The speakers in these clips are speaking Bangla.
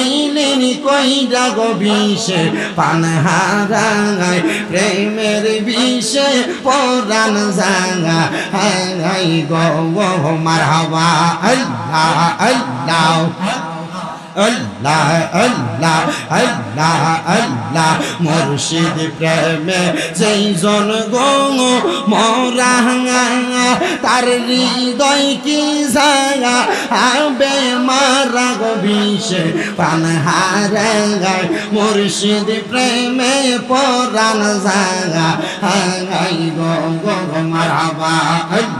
এইলেন কইরা গো বিষে পান হারায় প্রেমের বিষে, পরাণ জাগা হাই গো মারহাবা আল্লাহ আল্লাহ। আল্লাহ আল্লাহ আল্লাহ আল্লাহ। মুর্শিদ প্রেমে যেই জন গো মরা তার হৃদয় কি জাগা আবে মারা গো বিষে পান হারায় মুর্শিদ প্রেমে পরাণ জাগা। হাই গো গো মারহাবা আল্লাহ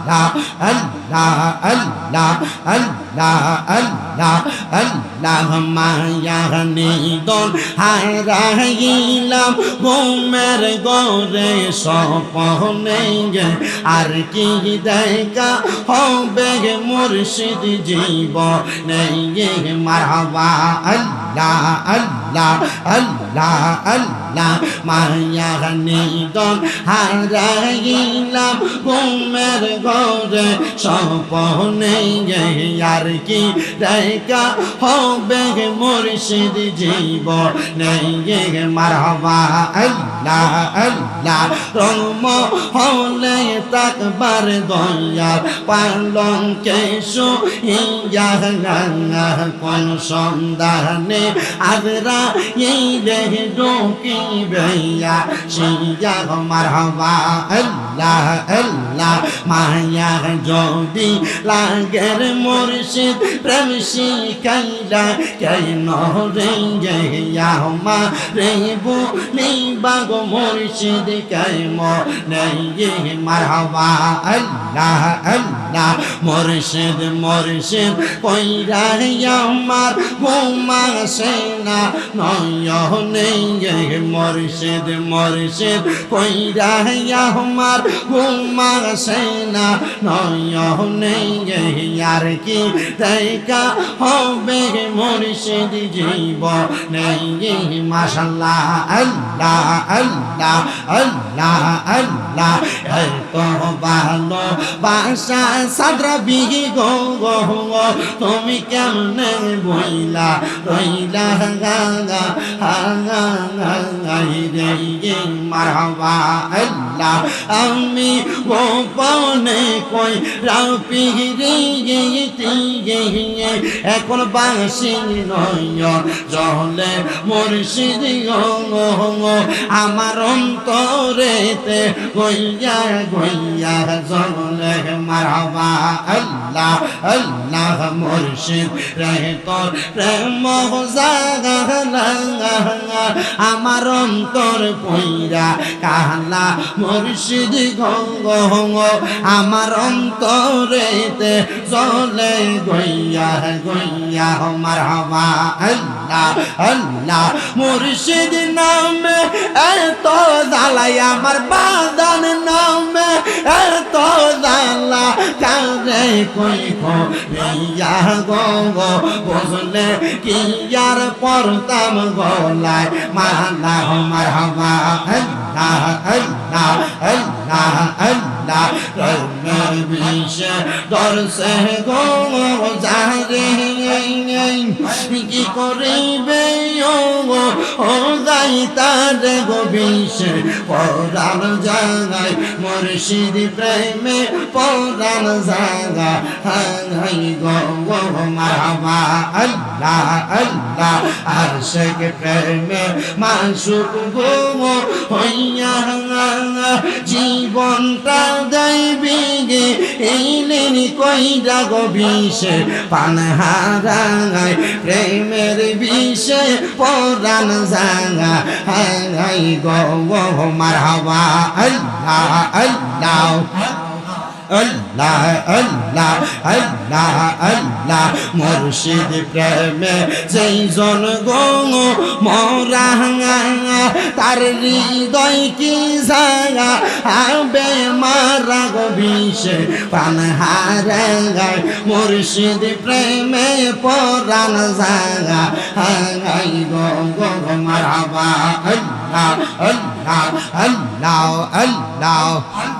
Allah, Allah, Allah, Allah, Allah, Allah, Maya Nidon, Harahilam, Bomer Gore, Soponenge, Arki Deka, Hobeg Murshid Jibo, Neye Marwa, Allah, Allah. Allah Allah Allah, মায়া নিদন হারাইলাম, ঘুমের গরে স্বপনে আর কি দেখা হবে মুর্শিদ জীব নেই গে আল্লাহ আল্লাহ রম হলে তাকবার দয়া পালং কেশু ইয়া কোন সন্ধানে আদরা রে ডোকি বেয়া সিয়া মারহাবা আল্লাহ আল্লাহ মায়া যদি লাগের মুর্শিদ প্রেম শিখাইলা কেন রে গেয়া মা রে বলি বাগ মুর্শিদ কেম নেই মারহাবা আল্লাহ আল্লাহ মুর্শিদ মুর্শিদ কইরা আমার ঘুমা সেনা নয় নেই মুর্শিদ মুর্শিদ কইরা আমার ঘুমা সেনা। নয় নেই আর কি দেখা হবে মুর্শিদ জীব নেই মাশাল্লাহ, আল্লাহ আল্লাহ আল্লাহ আল্লাহ। এত ভালো বাসা সাদরা বিহি গো গো গো তুমি কেমনে বইলা, রইলা রে মারহাবা আল্লাহ আমি গোপনে কই রাপি রে এখন বাসি নয় জলে মুর্শিদ আমার অন্তরেতে গইয়া গইয়া জলে মারহাবা আল্লাহ আল্লাহ মুর্শিদ রে তোর প্রেম জাগা আমার অন্তর পইরা কালা মুর্শিদ গঙ্গ আমার অন্তরেতে চলে গইয়া গইয়া, মারহাবা, আল্লাহ আল্লাহ, মুর্শিদ নামে এত দালাই আমার বাদান কই ইয়া গঙ্গ বসলে কি আর পরতাম গলায় মালা মারহাবা আল্লাহ আল্লাহ আল্লাহ আল্লাহ রমের বিষে দর্শে গো যারে কি করিবে? ও গাই তার গো বিষে পরাণ জাগায় মুর্শিদ প্রেমে, পরাণ জাগা। হাই গো মারহাবা। আল্লাহ আল্লাহ, আরশেক প্রেমে মাসুক গো হইয়া জীবনটা দেবী গে এইলেন কইরা গো বিষে পান হারায় প্রেমের বিষে, পরাণ জাঙা হাই গো, মারহাবা, আল্লাহ আল্লাহ। আল্লাহ আল্লাহ আল্লাহ আল্লাহ, মুর্শিদ প্রেমে যেই জন গো মরা তার হৃদয় কি জাগা আবে মারা গো বিষে পান হারে গায় মুর্শিদ প্রেমে পরাণ জাগা হাই গো গো মারহাবা আল্লাহ আল্লাহ আল্লাহ আল্লাহ।